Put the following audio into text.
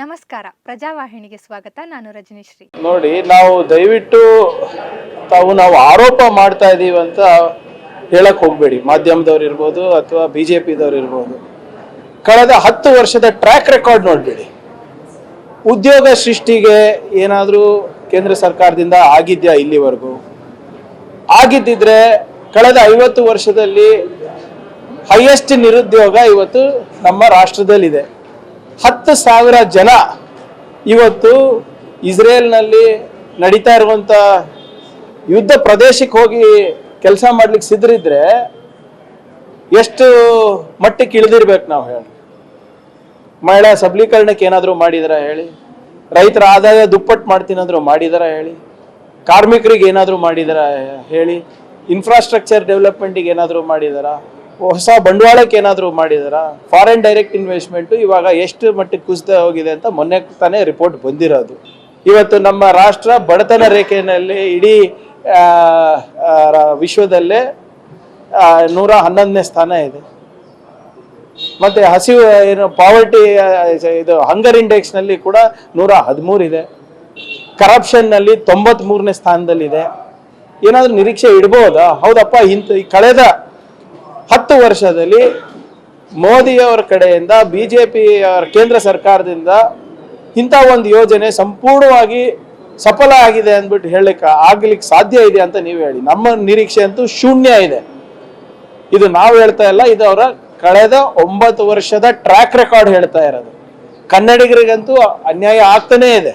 ನಮಸ್ಕಾರ. ಪ್ರಜಾವಾಹಿನಿಗೆ ಸ್ವಾಗತ. ನಾನು ರಜನೀಶ್ರೀ. ನೋಡಿ, ನಾವು ದಯವಿಟ್ಟು ತಾವು ನಾವು ಆರೋಪ ಮಾಡ್ತಾ ಇದೀವಿ ಅಂತ ಹೇಳಕ್ ಹೋಗ್ಬೇಡಿ. ಮಾಧ್ಯಮದವ್ರು ಇರ್ಬೋದು ಅಥವಾ ಬಿ ಜೆ ಇರ್ಬೋದು. ಕಳೆದ ಹತ್ತು ವರ್ಷದ ಟ್ರ್ಯಾಕ್ ರೆಕಾರ್ಡ್ ನೋಡ್ಬೇಡಿ. ಉದ್ಯೋಗ ಸೃಷ್ಟಿಗೆ ಏನಾದರೂ ಕೇಂದ್ರ ಸರ್ಕಾರದಿಂದ ಆಗಿದ್ಯಾ ಇಲ್ಲಿವರೆಗೂ? ಆಗಿದ್ದಿದ್ರೆ ಕಳೆದ ಐವತ್ತು ವರ್ಷದಲ್ಲಿ ಹೈಯೆಸ್ಟ್ ನಿರುದ್ಯೋಗ ಇವತ್ತು ನಮ್ಮ ರಾಷ್ಟ್ರದಲ್ಲಿದೆ. ಹತ್ತು ಸಾವಿರ ಜನ ಇವತ್ತು ಇಸ್ರೇಲ್ನಲ್ಲಿ ನಡೀತಾ ಇರುವಂಥ ಯುದ್ಧ ಪ್ರದೇಶಕ್ಕೆ ಹೋಗಿ ಕೆಲಸ ಮಾಡ್ಲಿಕ್ಕೆ ಸಿದ್ಧರಿದ್ರೆ ಎಷ್ಟು ಮಟ್ಟಕ್ಕೆ ಇಳಿದಿರ್ಬೇಕು ನಾವು ಹೇಳಿ. ಮಹಿಳಾ ಸಬಲೀಕರಣಕ್ಕೆ ಏನಾದರೂ ಮಾಡಿದಾರ ಹೇಳಿ? ರೈತರ ಆದಾಯ ದುಪ್ಪಟ್ಟು ಮಾಡ್ತೀನಾದ್ರೂ ಮಾಡಿದಾರ ಹೇಳಿ? ಕಾರ್ಮಿಕರಿಗೆ ಏನಾದರೂ ಮಾಡಿದಾರ ಹೇಳಿ? ಇನ್ಫ್ರಾಸ್ಟ್ರಕ್ಚರ್ ಡೆವಲಪ್ಮೆಂಟಿಗೆ ಏನಾದರೂ ಮಾಡಿದಾರ? ಹೊಸ ಬಂಡವಾಳಕ್ಕೆ ಏನಾದರೂ ಮಾಡಿದಾರ? ಫಾರಿನ್ ಡೈರೆಕ್ಟ್ ಇನ್ವೆಸ್ಟ್ಮೆಂಟು ಇವಾಗ ಎಷ್ಟು ಮಟ್ಟಿಗೆ ಕುಸಿತ ಹೋಗಿದೆ ಅಂತ ಮೊನ್ನೆ ತಾನೇ ರಿಪೋರ್ಟ್ ಬಂದಿರೋದು. ಇವತ್ತು ನಮ್ಮ ರಾಷ್ಟ್ರ ಬಡತನ ರೇಖೆಯಲ್ಲಿ ಇಡೀ ವಿಶ್ವದಲ್ಲೇ ನೂರ ಹನ್ನೊಂದನೇ ಸ್ಥಾನ ಇದೆ. ಮತ್ತೆ ಹಸಿವು, ಏನು ಪಾವರ್ಟಿ ಇದು ಹಂಗರ್ ಇಂಡೆಕ್ಸ್ನಲ್ಲಿ ಕೂಡ ನೂರ ಹದಿಮೂರು ಇದೆ. ಕರಪ್ಷನ್ನಲ್ಲಿ ತೊಂಬತ್ ಮೂರನೇ ಸ್ಥಾನದಲ್ಲಿದೆ. ಏನಾದರೂ ನಿರೀಕ್ಷೆ ಇಡ್ಬೋದಾ? ಹೌದಪ್ಪ ಈ ಕಳೆದ ಹತ್ತು ವರ್ಷದಲ್ಲಿ ಮೋದಿಯವರ ಕಡೆಯಿಂದ ಬಿ ಜೆ ಪಿಯವರ ಕೇಂದ್ರ ಸರ್ಕಾರದಿಂದ ಇಂಥ ಒಂದು ಯೋಜನೆ ಸಂಪೂರ್ಣವಾಗಿ ಸಫಲ ಆಗಿದೆ ಅಂದ್ಬಿಟ್ಟು ಹೇಳಲಿಕ್ಕೆ ಆಗ್ಲಿಕ್ಕೆ ಸಾಧ್ಯ ಇದೆ ಅಂತ ನೀವು ಹೇಳಿ. ನಮ್ಮ ನಿರೀಕ್ಷೆ ಅಂತೂ ಶೂನ್ಯ ಇದೆ. ಇದು ನಾವು ಹೇಳ್ತಾ ಇಲ್ಲ, ಇದು ಅವರ ಕಳೆದ ಒಂಬತ್ತು ವರ್ಷದ ಟ್ರ್ಯಾಕ್ ರೆಕಾರ್ಡ್ ಹೇಳ್ತಾ ಇರೋದು. ಕನ್ನಡಿಗರಿಗಂತೂ ಅನ್ಯಾಯ ಆಗ್ತಾನೇ ಇದೆ.